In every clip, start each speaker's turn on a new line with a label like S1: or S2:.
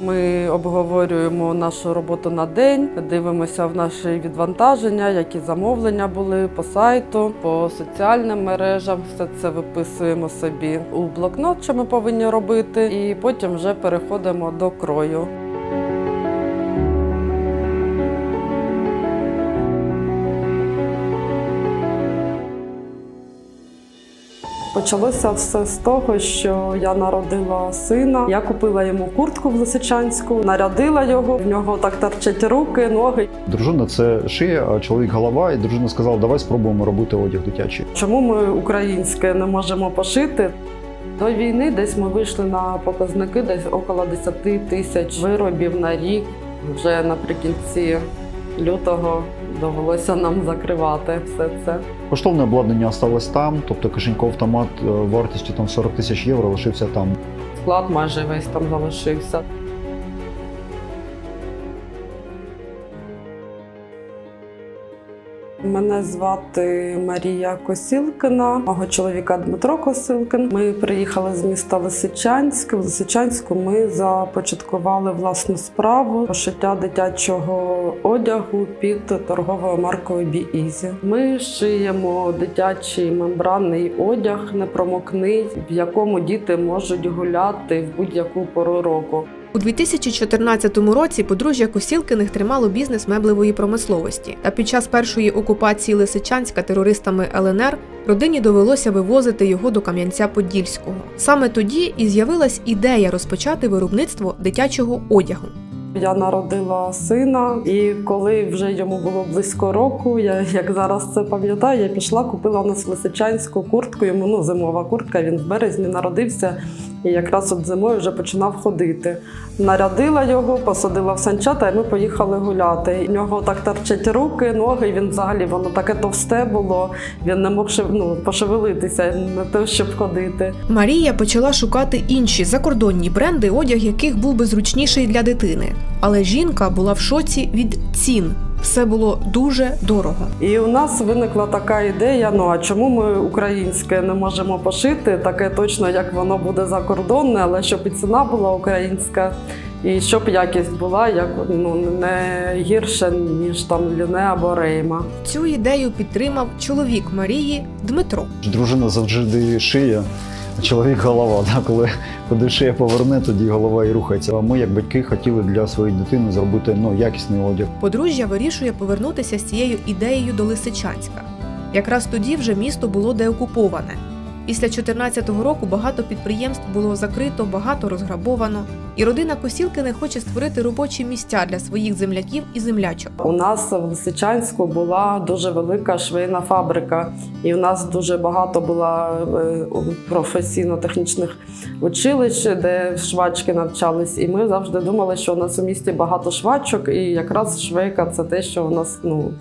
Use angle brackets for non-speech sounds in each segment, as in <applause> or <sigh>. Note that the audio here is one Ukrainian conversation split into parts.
S1: Ми обговорюємо нашу роботу на день, дивимося в наші відвантаження, які замовлення були по сайту, по соціальним мережам. Все це виписуємо собі у блокнот, що ми повинні робити, і потім вже переходимо до крою. Почалося все з того, що я народила сина. Я купила йому куртку в Лисичанську, нарядила його. В нього так торчать руки, ноги.
S2: Дружина це шия, а чоловік голова. І дружина сказала, давай спробуємо робити одяг дитячий.
S1: Чому ми українське не можемо пошити? До війни десь ми вийшли на показники десь около 10 тисяч виробів на рік. Вже наприкінці лютого довелося нам закривати все це.
S2: Поштовне обладнання осталось там, тобто кишенько, автомат е, вартістю там 40 тисяч євро лишився там.
S1: Склад майже весь там залишився. Мене звати Марія Косілкина, мого чоловіка Дмитро Косилкин. Ми приїхали з міста Лисичанськ. В Лисичанську ми започаткували власну справу пошиття дитячого одягу під торговою маркою Бі-Ізі. Ми шиємо дитячий мембранний одяг, непромокний, в якому діти можуть гуляти в будь-яку пору року.
S3: У 2014 році подружжя Косілкиних тримало бізнес меблевої промисловості. Та під час першої окупації Лисичанська терористами ЛНР родині довелося вивозити його до Кам'янця-Подільського. Саме тоді і з'явилась ідея розпочати виробництво дитячого одягу.
S1: Я народила сина, і коли вже йому було близько року, я як зараз це пам'ятаю, я пішла, купила у нас лисичанську куртку. Йому ну зимова куртка. Він в березні народився. І якраз от зимою вже починав ходити. Нарядила його, посадила в санчата, і ми поїхали гуляти. У нього так торчать руки, ноги. Він взагалі воно таке товсте було. Він не мог ну, пошевелитися, не те, щоб ходити.
S3: Марія почала шукати інші закордонні бренди, одяг яких був би зручніший для дитини. Але жінка була в шоці від цін. Все було дуже дорого.
S1: І у нас виникла така ідея: ну а чому ми українське не можемо пошити, таке точно, як воно буде закордонне, але щоб і ціна була українська, і щоб якість була як ну не гірше, ніж там Ліне або Рейма.
S3: Цю ідею підтримав чоловік Марії Дмитро.
S2: Дружина завжди шиє, чоловік голова. Да? Коли, коли шия поверне, тоді голова і рухається. А ми, як батьки, хотіли для своєї дитини зробити ну, якісний одяг.
S3: Подружжя вирішує повернутися з цією ідеєю до Лисичанська. Якраз тоді вже місто було деокуповане. Після 14-го року багато підприємств було закрито, багато розграбовано, і родина Косілкини хоче створити робочі місця для своїх земляків і землячок.
S1: У нас в Лисичанську була дуже велика швейна фабрика, і у нас дуже багато було професійно-технічних училищ, де швачки навчались. І ми завжди думали, що у нас у місті багато швачок, і якраз швейка це те, що у нас ну.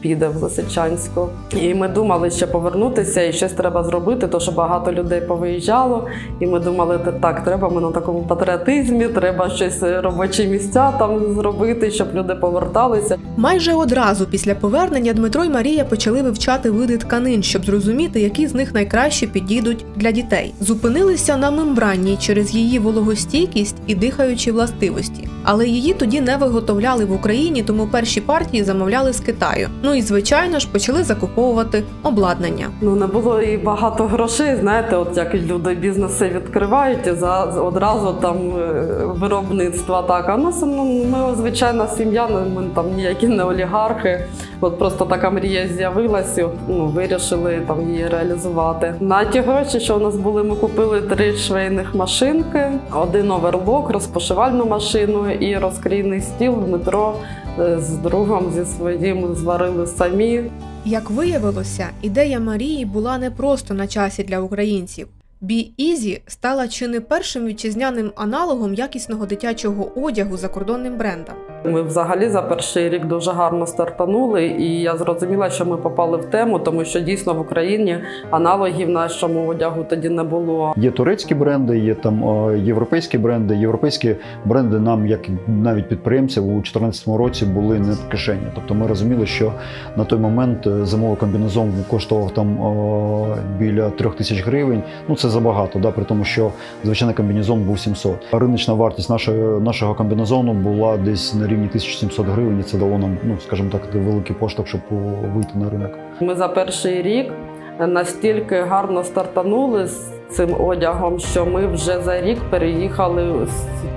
S1: Піде в Лисичанську. І ми думали ще повернутися і щось треба зробити, тому що багато людей повиїжджало. І ми думали, «Та так, треба ми на такому патріотизмі, треба щось е, робочі місця там зробити, щоб люди поверталися.
S3: Майже одразу після повернення Дмитро й Марія почали вивчати види тканин, щоб зрозуміти, які з них найкраще підійдуть для дітей. Зупинилися на мембранній через її вологостійкість і дихаючі властивості. Але її тоді не виготовляли в Україні, тому перші партії замовляли з Китаю. Ну і звичайно ж почали закуповувати обладнання.
S1: Ну не було і багато грошей. Знаєте, от як люди бізнеси відкривають і за одразу там е, виробництва. Так, а нас ну, ми звичайна сім'я, ну, ми там ніякі не олігархи. От просто така мрія з'явилася, ну, вирішили там її реалізувати. На ті гроші, що у нас були, ми купили три швейних машинки, один оверлок, розпошивальну машину і розкрійний стіл. Дмитро е, з другом зі своїм зварили самі.
S3: Як виявилося, ідея Марії була не просто на часі для українців. Бі Ізі стала чи не першим вітчизняним аналогом якісного дитячого одягу закордонним брендам.
S1: Ми взагалі за перший рік дуже гарно стартанули, і я зрозуміла, що ми попали в тему, тому що дійсно в Україні аналогів нашому одягу тоді не було.
S2: Є турецькі бренди, є там е, європейські бренди. Європейські бренди нам, як навіть підприємців, у 2014 році були не в кишені. Тобто ми розуміли, що на той момент е, зимовий комбінезон коштував там е, біля трьох тисяч гривень. Ну це забагато, да, при тому, що звичайний комбінезон був 700. Риночна вартість нашого, нашого комбінезону була десь на рівні 1700 гривень. І це дало нам, ну скажімо так, великий поштовх, щоб вийти на ринок.
S1: Ми за перший рік настільки гарно стартанули з цим одягом, що ми вже за рік переїхали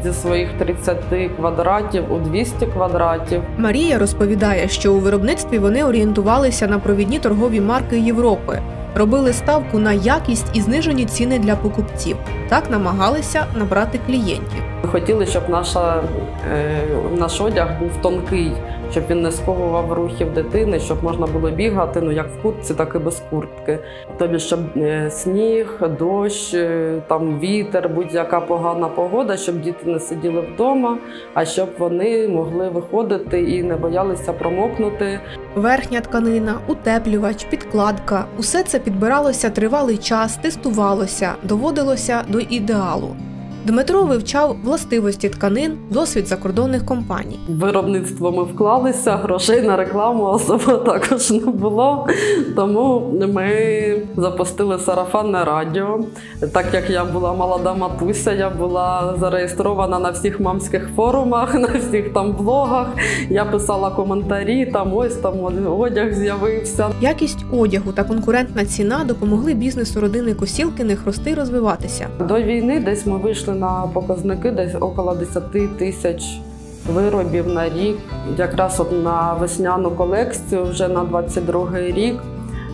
S1: зі своїх 30 квадратів у 200 квадратів.
S3: Марія розповідає, що у виробництві вони орієнтувалися на провідні торгові марки Європи, робили ставку на якість і знижені ціни для покупців. Так намагалися набрати клієнтів.
S1: Ми хотіли, щоб наша, е, наш одяг був тонкий, щоб він не сковував рухів дитини, щоб можна було бігати, ну як в куртці, так і без куртки. Тобі, щоб е, сніг, дощ, е, там вітер, будь-яка погана погода, щоб діти не сиділи вдома, а щоб вони могли виходити і не боялися промокнути.
S3: Верхня тканина, утеплювач, підкладка усе це підбиралося тривалий час, тестувалося, доводилося до ідеалу. Дмитро вивчав властивості тканин, досвід закордонних компаній.
S1: Виробництво ми вклалися, грошей на рекламу особо <laughs> також не було. Тому ми запустили сарафанне радіо. Так як я була молода матуся, я була зареєстрована на всіх мамських форумах, <laughs> на всіх там блогах. Я писала коментарі, там ось там одяг з'явився.
S3: Якість одягу та конкурентна ціна допомогли бізнесу родини Косілкиних рости розвиватися.
S1: До війни десь ми вийшли на показники десь около 10 тисяч виробів на рік. Якраз от на весняну колекцію, вже на 22 рік,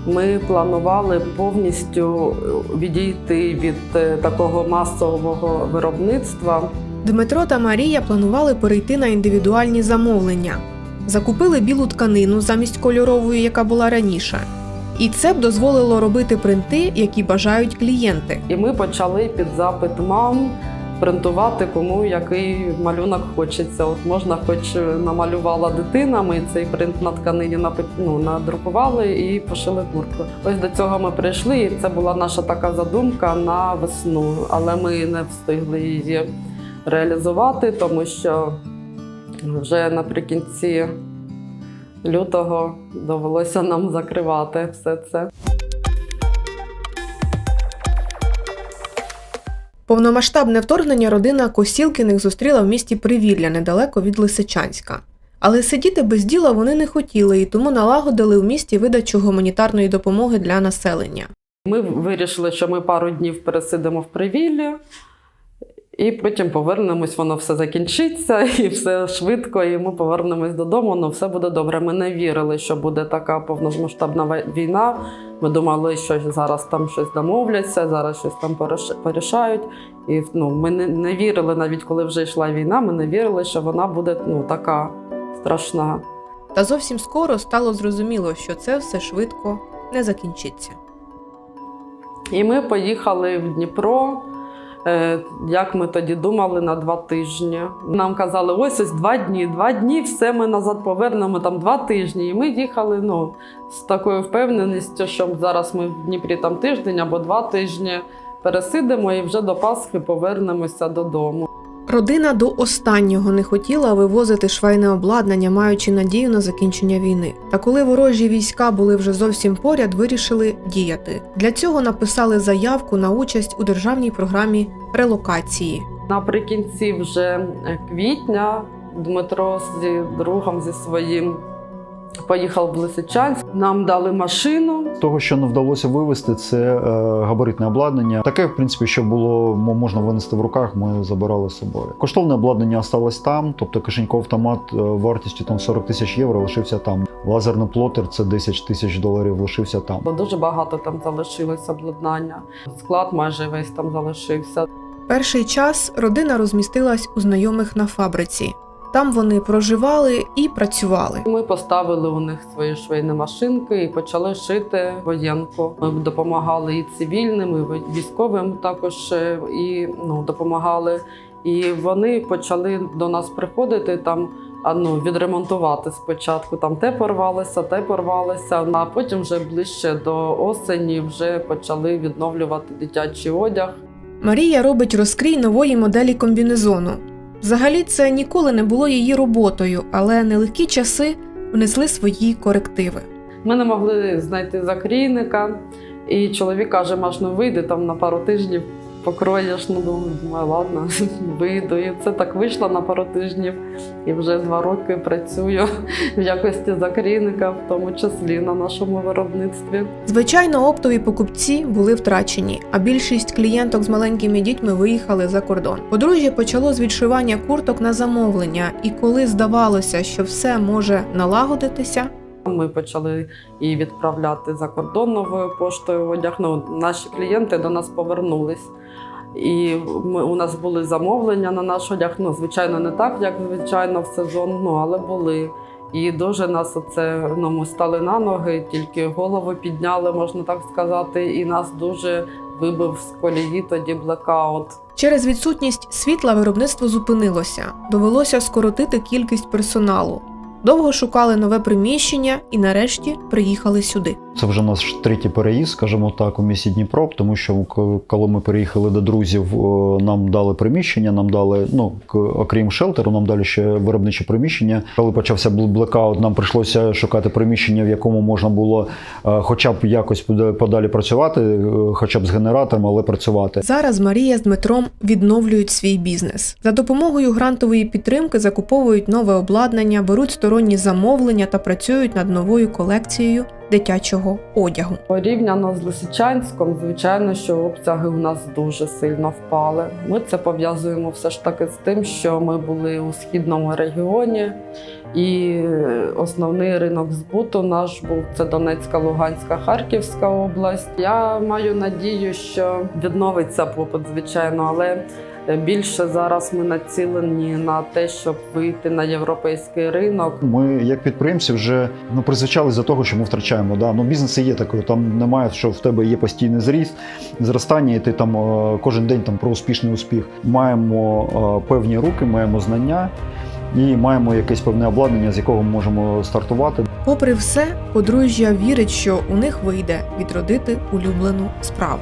S1: ми планували повністю відійти від е, такого масового виробництва.
S3: Дмитро та Марія планували перейти на індивідуальні замовлення. Закупили білу тканину замість кольорової, яка була раніше. І це б дозволило робити принти, які бажають клієнти.
S1: І ми почали під запит мам принтувати, кому який малюнок хочеться. От можна, хоч намалювала дитина, ми цей принт на тканині ну, надрукували і пошили куртку. Ось до цього ми прийшли, і це була наша така задумка на весну, але ми не встигли її реалізувати, тому що вже наприкінці лютого довелося нам закривати все це.
S3: Повномасштабне вторгнення родина Косілкиних зустріла в місті Привілля недалеко від Лисичанська. Але сидіти без діла вони не хотіли і тому налагодили в місті видачу гуманітарної допомоги для населення.
S1: Ми вирішили, що ми пару днів пересидимо в привіллі, і потім повернемось, воно все закінчиться, <laughs> і все швидко, і ми повернемось додому, ну все буде добре. Ми не вірили, що буде така повномасштабна війна. Ми думали, що зараз там щось домовляться, зараз щось там порішають. І ну, ми не, не вірили, навіть коли вже йшла війна, ми не вірили, що вона буде ну, така страшна.
S3: Та зовсім скоро стало зрозуміло, що це все швидко не закінчиться.
S1: І ми поїхали в Дніпро. Е, Як ми тоді думали на два тижні. Нам казали, ось ось два дні, два дні, все ми назад повернемо там два тижні. І ми їхали ну, з такою впевненістю, що зараз ми в Дніпрі там тиждень або два тижні пересидимо і вже до Пасхи повернемося додому.
S3: Родина до останнього не хотіла вивозити швейне обладнання, маючи надію на закінчення війни. Та коли ворожі війська були вже зовсім поряд, вирішили діяти. Для цього написали заявку на участь у державній програмі релокації.
S1: Наприкінці вже квітня Дмитро зі другом зі своїм поїхав в Лисичанськ. Нам дали машину.
S2: Того, що не вдалося вивезти, це е, габаритне обладнання. Таке, в принципі, що було можна винести в руках, ми забирали з собою. Коштовне обладнання осталось там, тобто кишеньковий автомат е, вартістю там 40 тисяч євро лишився там. Лазерний плотер це 10 тисяч доларів лишився там.
S1: Бо дуже багато там залишилось обладнання. Склад майже весь там залишився.
S3: Перший час родина розмістилась у знайомих на фабриці. Там вони проживали і працювали.
S1: Ми поставили у них свої швейні машинки і почали шити воєнку. Ми допомагали і цивільним, і військовим також е, і ну, допомагали. І вони почали до нас приходити там а, ну, відремонтувати спочатку. Там те порвалося, те порвалося. А потім вже ближче до осені вже почали відновлювати дитячий одяг.
S3: Марія робить розкрій нової моделі комбінезону. Взагалі, це ніколи не було її роботою, але нелегкі часи внесли свої корективи.
S1: Ми не могли знайти закрійника, і чоловік каже: Маш, вийде вийди там на пару тижнів, покроєш. Ну думаю, думаю, ладно, <laughs> вийду. І це так вийшло на пару тижнів. І вже два роки працюю <laughs> в якості закрійника, в тому числі на нашому виробництві.
S3: Звичайно, оптові покупці були втрачені, а більшість клієнток з маленькими дітьми виїхали за кордон. Подружжя почало з відшивання курток на замовлення, і коли здавалося, що все може налагодитися,
S1: Ми почали і відправляти за кордон новою поштою одяг. Ну, наші клієнти до нас повернулись. І ми, у нас були замовлення на наш одяг. Ну, звичайно, не так, як звичайно в сезон, ну, але були. І дуже нас оце, ну, ми стали на ноги, тільки голову підняли, можна так сказати, і нас дуже вибив з колії тоді блекаут.
S3: через відсутність світла виробництво зупинилося. Довелося скоротити кількість персоналу. Довго шукали нове приміщення і нарешті приїхали сюди.
S2: Це вже наш третій переїзд, скажімо так, у місті Дніпро, тому що коли ми переїхали до друзів, нам дали приміщення, нам дали, ну окрім шелтеру, нам дали ще виробниче приміщення. Коли почався бл- блекаут, нам прийшлося шукати приміщення, в якому можна було е, хоча б якось подалі працювати, е, хоча б з генератором, але працювати.
S3: Зараз Марія з Дмитром відновлюють свій бізнес. За допомогою грантової підтримки закуповують нове обладнання, беруть сторонні замовлення та працюють над новою колекцією дитячого одягу.
S1: Порівняно з Лисичанськом, звичайно, що обсяги у нас дуже сильно впали. Ми це пов'язуємо все ж таки з тим, що ми були у східному регіоні, і основний ринок збуту наш був це Донецька, Луганська, Харківська область. Я маю надію, що відновиться попит, звичайно, але більше зараз ми націлені на те, щоб вийти на європейський ринок.
S2: Ми, як підприємці, вже ну призвичали за того, що ми втрачаємо. Да? Ну, бізнес і є такою. Там немає, що в тебе є постійний зріст, зростання, і ти там е, кожен день там про успішний успіх. Маємо е, певні руки, маємо знання і маємо якесь певне обладнання, з якого ми можемо стартувати.
S3: Попри все, подружжя вірить, що у них вийде відродити улюблену справу.